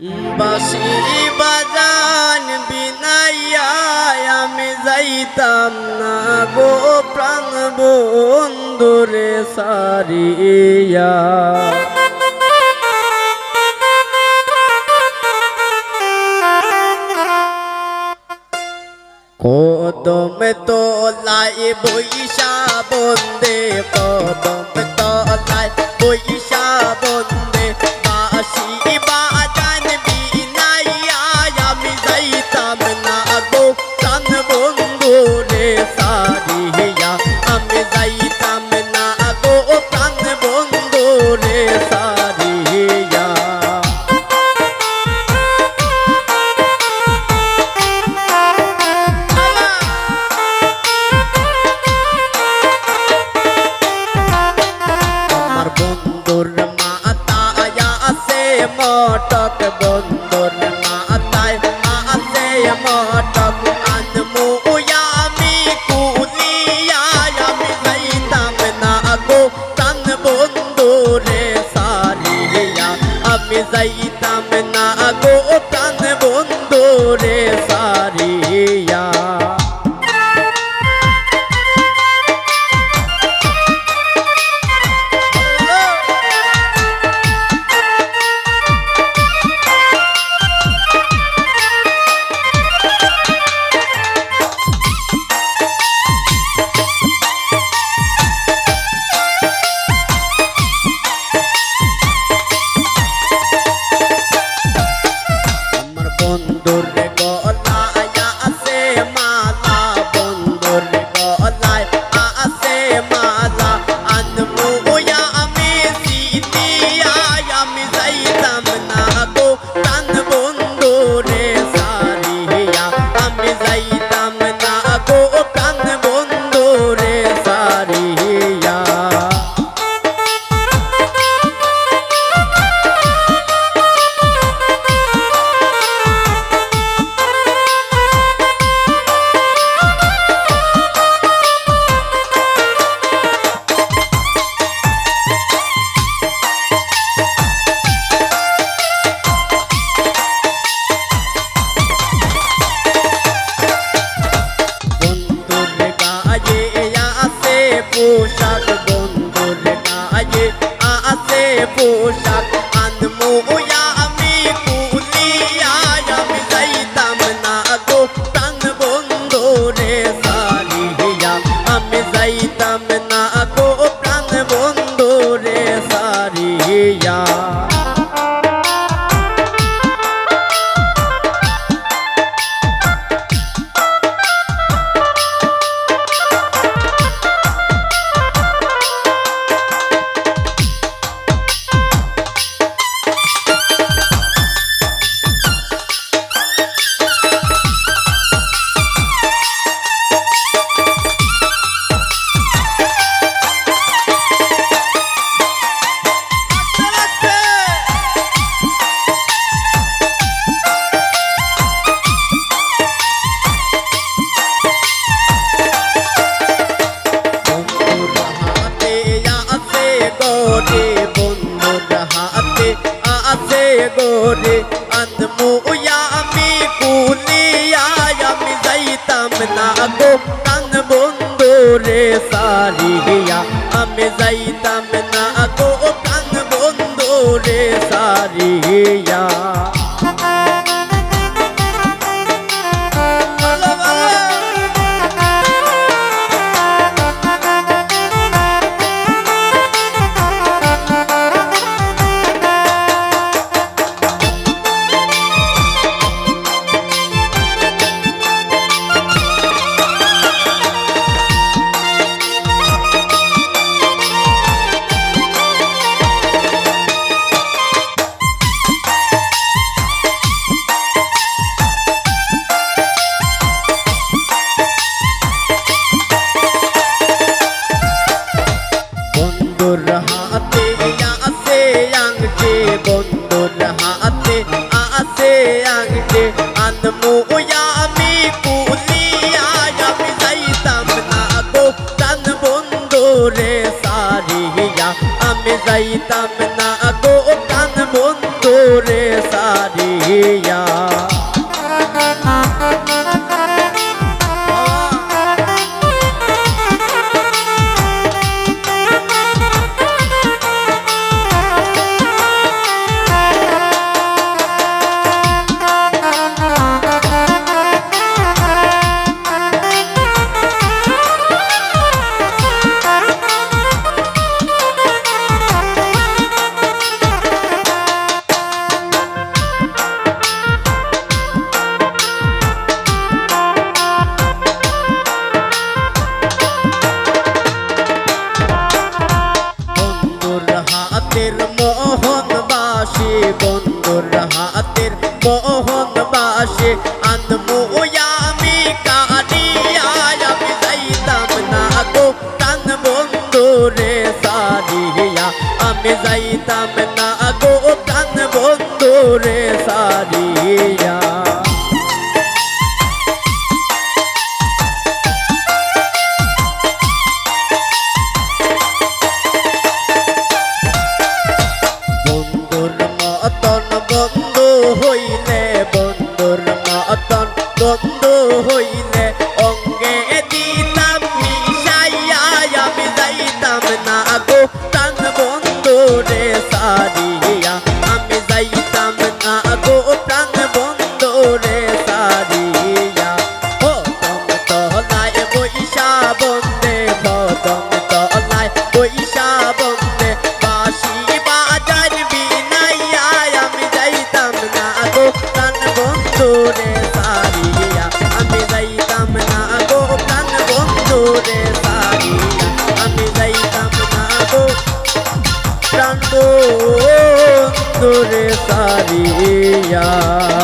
বাসি বাজান বিনাইয়া আমি যাইতাম না গো প্রাণ বন্ধুরে সারিয়া। কদম তোলায় বৈশা বন্ধুর পোশাক আনমু আমি কুলিয়া আমি যাইতাম না গো প্রাণ বন্ধু রে সারিয়া আমি যাইতাম না গো প্রাণ বন্ধু রে সারিয়া আনমু আমি কুলিয়া আমি যাইতাম না গো কান বন্ধু রে সারিয়া আমি যাইতাম না গো কান বন্ধু রে সারিয়া যাইতাম না গো কান বন্ধু রে সারিয়া। মোহন বাসে আনমু আমি কানিয়া আমি যাইতাম না গো টান বন্ধুরে সারিয়া আমি যাইতাম না গো টান বন্ধুরে সারিয়া হইলে বন্ধুর মতন, বন্ধু হইলে অঙ্গে দিতাম, মিশাইয়া আমি যাইতাম না গো। টান বন্ধু রে সারিয়া तारिया।